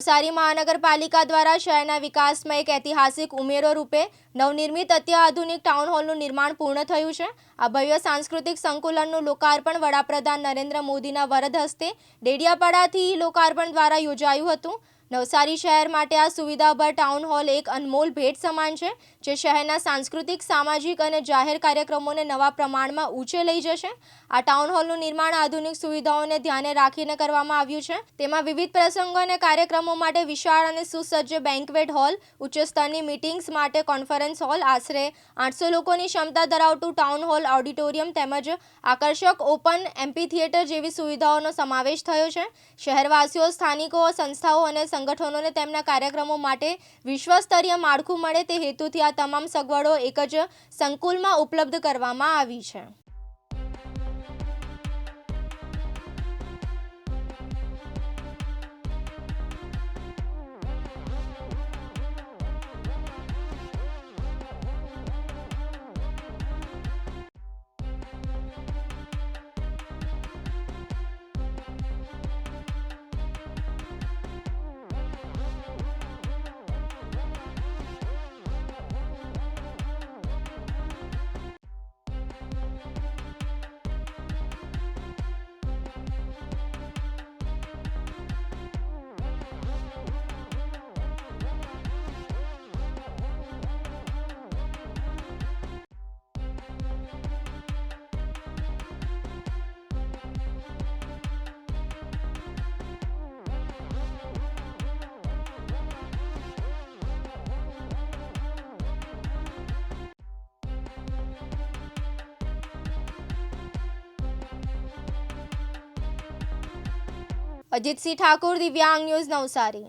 નવસારી મહાનગરપાલિકા દ્વારા શહેરના વિકાસમાં એક ઐતિહાસિક ઉમેરો રૂપે નવનિર્મિત અત્યાધુનિક ટાઉન હોલનું નિર્માણ પૂર્ણ થયું છે. આ ભવ્ય સાંસ્કૃતિક સંકુલનનું લોકાર્પણ વડાપ્રધાન નરેન્દ્ર મોદીના વરદ હસ્તે ડેડિયાપાડાથી લોકાર્પણ દ્વારા યોજાયું હતું. નવસારી શહેર માટે આ સુવિધાભર ટાઉન હોલ એક અનમોલ ભેટ સમાન છે, જે શહેરના સાંસ્કૃતિક, સામાજિક અને જાહેર કાર્યક્રમોને નવા પ્રમાણમાં ઊંચે લઈ જશે. આ ટાઉન હોલનું નિર્માણ આધુનિક સુવિધાઓને ધ્યાને રાખીને કરવામાં આવ્યું છે. તેમાં વિવિધ પ્રસંગો અને કાર્યક્રમો માટે વિશાળ અને સુસજ્જ બેન્ક્વેટ હોલ, ઉચ્ચ સ્તરની મિટિંગ્સ માટે કોન્ફરન્સ હોલ, આશરે આઠસો લોકોની ક્ષમતા ધરાવતું ટાઉન હોલ, ઓડિટોરિયમ તેમજ આકર્ષક ઓપન એમ્પી થિયેટર જેવી સુવિધાઓનો સમાવેશ થયો છે. શહેરવાસીઓ, સ્થાનિકો, સંસ્થાઓ અને સંગઠનોને તેમના કાર્યક્રમો માટે વિશ્વસ્તરીય માળખું મળે તે હેતુથી આ તમામ સગવડો એક જ સંકુલમાં ઉપલબ્ધ કરવામાં આવી છે. અજીતસિંહ ઠાકુર દિવ્યાંગ ન્યૂઝ નવસારી.